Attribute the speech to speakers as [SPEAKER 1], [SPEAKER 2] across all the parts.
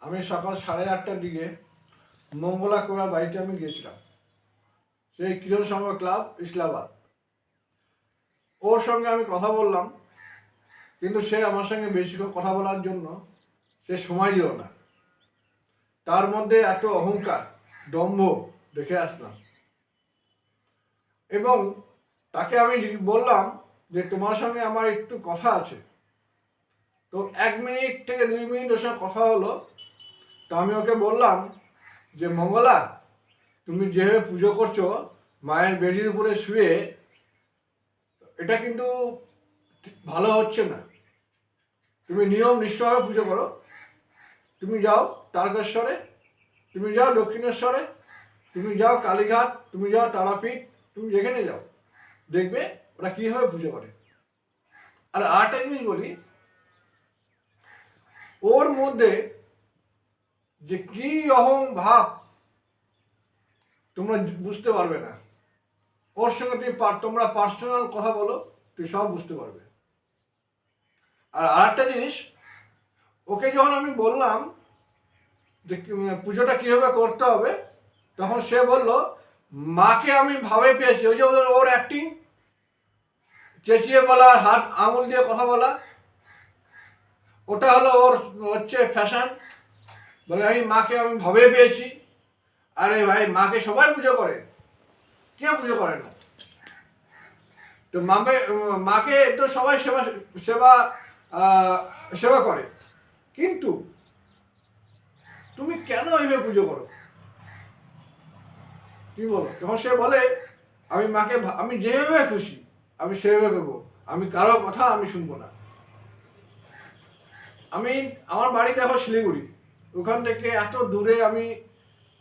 [SPEAKER 1] আমি সকাল সাড়ে আটটার দিকে মঙ্গলা কোড়ার বাড়িতে আমি গিয়েছিলাম। সেই কিরণ সংঘ ক্লাব ইসলামাবাদ। ওর সঙ্গে আমি কথা বললাম, কিন্তু সে আমার সঙ্গে বেশিক্ষণ কথা বলার জন্য সে সময় দিল না। তার মধ্যে এত অহংকার, দম্ভ দেখে আসলাম। এবং তাকে আমি বললাম যে, তোমার সঙ্গে আমার একটু কথা আছে। তো এক মিনিট থেকে দুই মিনিট ওর সঙ্গে কথা হলো তো আমি ওকে বললাম যে, মঙ্গলা, তুমি যেভাবে পুজো করছ, মায়ের বেদির উপরে শুয়ে, এটা কিন্তু ভালো হচ্ছে না। তুমি নিয়ম নিষ্ঠভাবে পুজো করো। তুমি যাও তারকেশ্বরে, তুমি যাও দক্ষিণেশ্বরে তুমি যাও কালীঘাট, তুমি যাও তারাপীঠ, তুমি যেখানে যাও, দেখবে ওরা কীভাবে পুজো করে। আর আরেকটা জিনিস বলি, ওর মধ্যে যে কি অহং ভাব, তোমরা বুঝতে পারবে না। ওর সঙ্গে তুমি তোমরা পার্সোনাল কথা বলো তুই সব বুঝতে পারবে। আর আরেকটা জিনিস, ওকে যখন আমি বললাম যে পুজোটা কীভাবে করতে হবে, তখন সে বলল, মাকে আমি ভাবে পেয়েছি। ওই যে ওদের ওর অ্যাক্টিং চেঁচিয়ে বলা, হাত আঙুল দিয়ে কথা বলা, ওটা হলো ওর হচ্ছে ফ্যাশন বলে আমি মাকে আমি ভাবে পেয়েছি। আরে ভাই, মাকে সবাই পুজো করে। কে পুজো করে না? তো মামে, মাকে তো সবাই সেবা সেবা সেবা করে। কিন্তু তুমি কেন এইভাবে পুজো করো? কি বলো? যখন সে বলে, আমি মাকে আমি যেভাবে খুশি, আমি সেভাবে করব। আমি কারও কথা আমি শুনব না। আমি, আমার বাড়িতে দেখো শিলিগুড়ি। ওখান থেকে এত দূরে আমি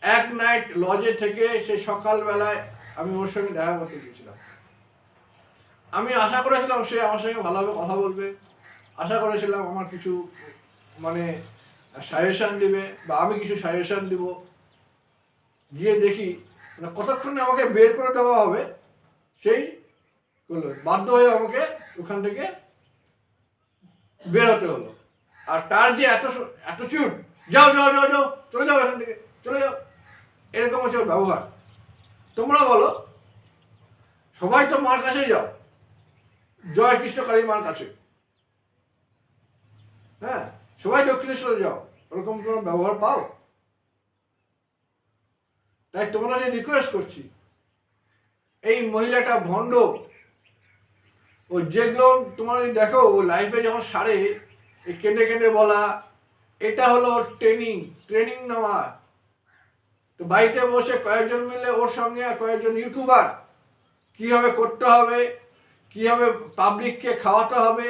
[SPEAKER 1] এক নাইট লজে থেকে সে সকালবেলায় আমি ওর সঙ্গে দেখা করতে গিয়েছিলাম। আমি আশা করেছিলাম সে আমার সঙ্গে ভালোভাবে কথা বলবে। আশা করেছিলাম আমার কিছু মানে সাজেশন দিবে বা আমি কিছু সাজেশন দিব। গিয়ে দেখি মানে কতক্ষণে আমাকে বের করে দেওয়া হবে, সেই করল। বাধ্য হয়ে আমাকে ওখান থেকে বের হতে হলো। আর তার যে এত চুট যাও যাও যাও যাও, চলে যাও এখান থেকে, চলে যাও। এরকম হচ্ছে ওর ব্যবহার। তোমরা বলো, সবাই তো মার কাছেই যাও। জয় কৃষ্ণ কালী মার কাছে। হ্যাঁ সবাই দক্ষিণেশ্বরে যাও, ওরকম তোমার ব্যবহার পাও। তাই তোমরা যে রিকোয়েস্ট করছি, এই মহিলাটা ভণ্ড, ও যেগুলো তোমার দেখো, ও লাইফে যখন সারে, এই কেঁদে কেঁদে বলা এটা হলো ট্রেনিং ট্রেনিং নেওয়া। তো বাড়িতে বসে কয়েকজন মিলে ওর সঙ্গে আর কয়েকজন ইউটিউবার, কীভাবে করতে হবে, কীভাবে পাবলিককে খাওয়াতে হবে,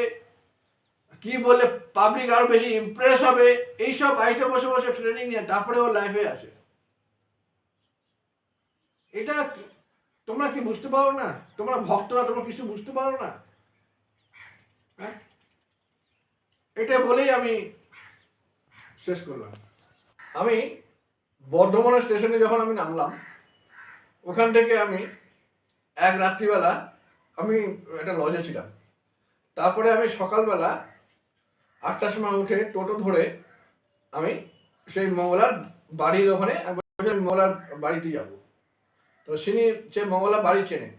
[SPEAKER 1] কি বলে পাবলিক আরও বেশি ইমপ্রেস হবে, এইসব বাড়িতে বসে বসে ট্রেনিং নিয়ে তারপরে ও লাইফে আসে। এটা তোমরা কি বুঝতে পারো না? তোমরা ভক্তরা তোমরা কিছু বুঝতে পারো না? হ্যাঁ? এটা বলেই আমি শেষ করলাম। আমি বর্ধমানের স্টেশনে যখন আমি নামলাম, ওখান থেকে আমি এক রাত্রিবেলা আমি একটা লজে ছিলাম। তারপরে আমি সকালবেলা আটটার সময় উঠে টোটো ধরে আমি সেই মঙ্গলার বাড়ির ওখানে মঙ্গলার বাড়িতে যাব। তো তিনি সে মঙ্গলা বাড়ি চেনে।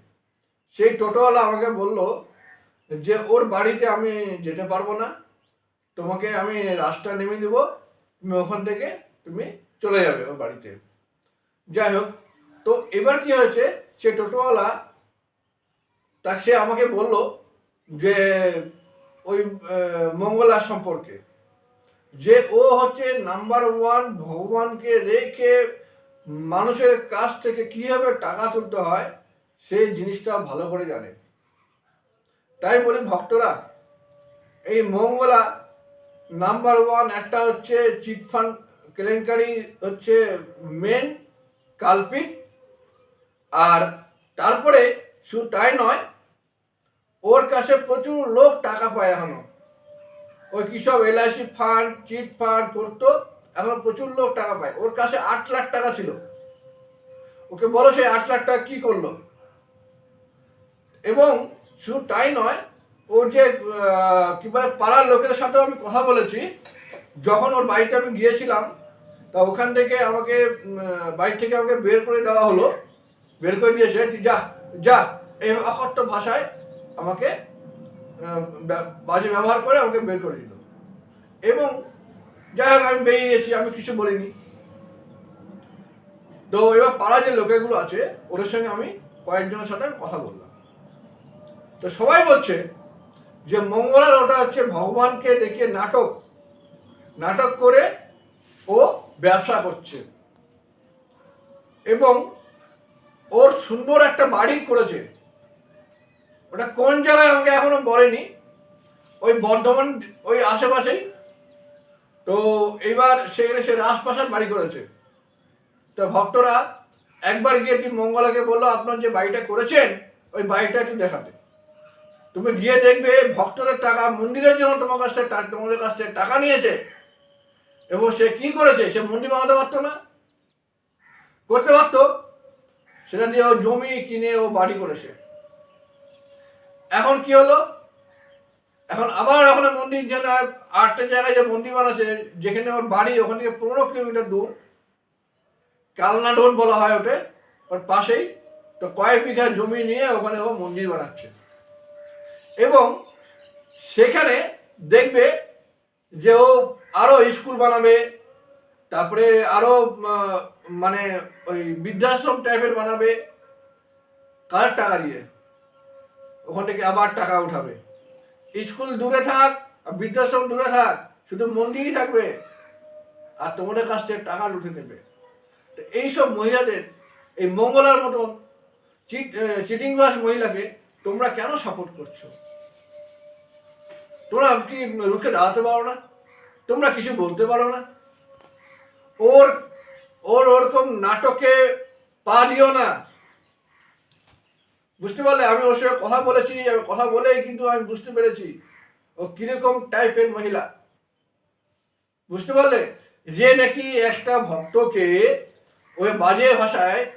[SPEAKER 1] সেই টোটোওয়ালা আমাকে বলল যে, ওর বাড়িতে আমি যেতে পারব না। তোমাকে আমি রাস্তা নেমে দেব। তুমি ওখান থেকে তুমি চলে যাবে ওর বাড়িতে। যাই হোক তো এবার কি হয়েছে সে টোটোওয়ালা তা সে আমাকে বলল যে ওই আহ, মঙ্গলার সম্পর্কে যে ও হচ্ছে নাম্বার ওয়ান ভগবানকে রেখে মানুষের কাছ থেকে কীভাবে টাকা তুলতে হয় সেই জিনিসটা ভালো করে জানে। তাই বলি ভক্তরা এই মঙ্গলা নাম্বার ওয়ান, একটা হচ্ছে চিটফান্ড কেলেঙ্কারি হচ্ছে মেন কালপিট। আর তারপরে শুধু তাই নয়, ওর কাছে প্রচুর লোক টাকা পায় এখনও। ওই কী সব এলআইসি ফান্ড, চিট ফান্ড, করতো, এখন প্রচুর লোক টাকা পায়। ওর কাছে আট লাখ টাকা ছিল। ওকে বলো সেই আট লাখ টাকা কি করল? এবং শুধু তাই নয় ওর যে কি বলে, পাড়ার লোকের সাথেও আমি কথা বলেছি, যখন ওর বাড়িতে আমি গিয়েছিলাম, তা ওখান থেকে আমাকে বাইর থেকে আমাকে বের করে দেওয়া হলো। বের করে দিয়েছে তুই যা যা। এই অকট্ট ভাষায় আমাকে বাজে ব্যবহার করে আমাকে বের করে দিল। এবং যাই হোক, আমি বেরিয়ে গেছি, আমি কিছু বলিনি। তো এবার পাড়া যে লোকেগুলো আছে, ওদের সঙ্গে আমি কয়েকজনের সাথে কথা বললাম। তো সবাই বলছে যে মঙ্গলার ওটা হচ্ছে ভগবানকে দেখিয়ে নাটক নাটক করে ও ব্যবসা করছে। এবং ওর সুন্দর একটা বাড়ি করেছে। ওটা কোন জায়গায় আমাকে এখনও বলেনি। ওই বর্ধমান, ওই আশেপাশেই। তো এইবার সেখানে সে রাজপ্রাসাদ বাড়ি করেছে। তো ভক্তরা একবার গিয়ে তুমি মঙ্গলাকে বলল, আপনার যে বাড়িটা করেছেন, ওই বাড়িটা একটু দেখাতে। তুমি গিয়ে দেখবে ভক্তদের টাকা, মন্দিরের জন্য তোমার কাছ থেকে তোমাদের কাছ থেকে টাকা নিয়েছে। এবং সে কি করেছে? সে মন্দির বানাতে পারতো না। করতে পারতো। সেটা দিয়ে ও জমি কিনে ও বাড়ি করেছে। এখন কি হলো? এখন আবার ওখানে মন্দির যেন আটটা জায়গায় যে মন্দির বানাচ্ছে, যেখানে ওর বাড়ি ওখান থেকে পনেরো কিলোমিটার দূর, কালনা রোড বলা হয় ওটা, ওর পাশেই। তো কয়েক বিঘা জমি নিয়ে ওখানে ও মন্দির বানাচ্ছে। এবং সেখানে দেখবে যে ও আরও স্কুল বানাবে, তারপরে আরও মানে ওই বৃদ্ধাশ্রম টাইপের বানাবে, কার টাকা দিয়ে? ওখান থেকে আবার টাকা উঠাবে। স্কুল দূরে থাক বৃদ্ধাশ্রম দূরে থাক, শুধু মন্দিরই থাকবে, আর তোমাদের কাছ থেকে টাকা লুটে নেবে। তো এইসব মহিলাদের, এই মঙ্গলার মতন চিট চিটিং বাস মহিলাকে তোমরা কেন সাপোর্ট করছ? তোমরা কি রুখে দাঁড়াতে পারো না। তোমরা কিছু বলতে পারো না। ওর ওর ওরকম নাটকে পা দিও না। বুঝতে পারলে? আমি ওর সঙ্গে কথা বলেছি, আমি কথা বলেই কিন্তু আমি বুঝতে পেরেছি। ও কীরকম টাইপের মহিলা। বুঝতে পারলে? যে নাকি একটা ভক্তকে ওই বাজে ভাষায়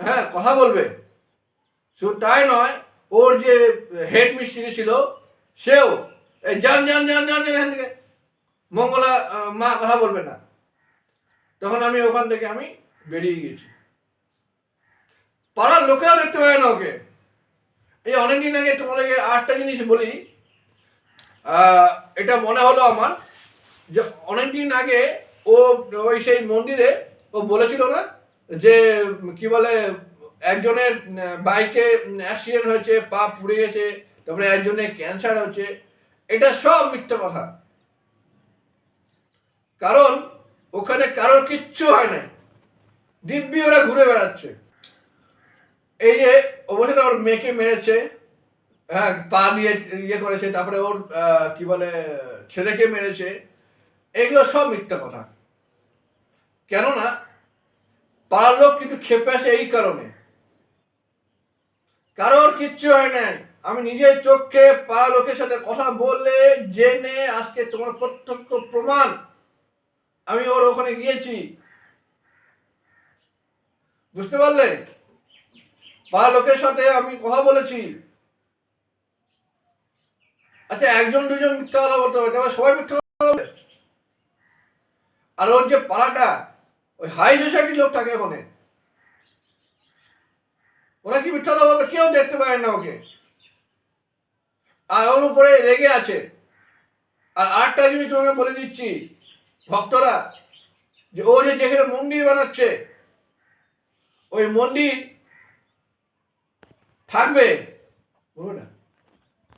[SPEAKER 1] হ্যাঁ কথা বলবে। শুধু তাই নয়, ওর যে হেড মিস্ত্রি ছিল, সেও যান যান যান যান যান, এখান থেকে। মঙ্গলা মা কথা বলবে না। তখন আমি ওখান থেকে আমি বেরিয়ে গেছি। পাড়ার লোকেও দেখতে পায় না ওকে। এই অনেকদিন আগে তোমাদেরকে আরেকটা জিনিস বলি। এটা মনে হলো আমার যে অনেকদিন আগে ও, ওই সেই মন্দিরে ও বলেছিল না যে, কি বলে, একজনের বাইকে অ্যাক্সিডেন্ট হয়েছে, পা পুড়ে গেছে, তারপরে একজনের ক্যান্সার হচ্ছে এটা সব মিথ্যা কথা। কারণ ওখানে কারোর কিচ্ছু হয় না দিব্যি ওরা ঘুরে বেড়াচ্ছে। এই যে অবশ্যই ওর মেয়েকে মেরেছে হ্যাঁ পা দিয়ে ইয়ে করেছে, তারপরে ওর কি বলে, ছেলেকে মেরেছে, এগুলো সব মিথ্যা কথা। কেননা পাড়ার লোক কিন্তু খেপে আসে এই কারণে। কারোর কিচ্ছু হয় নাই। আমি নিজের চোখে পাড়া লোকের সাথে কথা বলে জেনে আজকে তোমার প্রত্যক্ষ প্রমাণ আমি ওর ওখানে গিয়েছি। বুঝতে পারলে? পাড়া লোকের সাথে আমি কথা বলেছি। আচ্ছা একজন, দুজন মিথ্যা কথা বলতে হবে তবে সবাই মিথ্যা কথা আর ওর যে পাড়াটা, ওই হাই সোসাইটির লোক থাকে ওখানে। ওরা কি মিথ্যা কথা বলবে? কেউ দেখতে পারে না ওকে। আর ওর উপরে রেগে আছে। আর আরেকটা জিনিস তোমাকে বলে দিচ্ছি, ভক্তরা, যে ও যে যেখানে মন্দির বানাচ্ছে, ওই মন্দির থাকবে, বলব না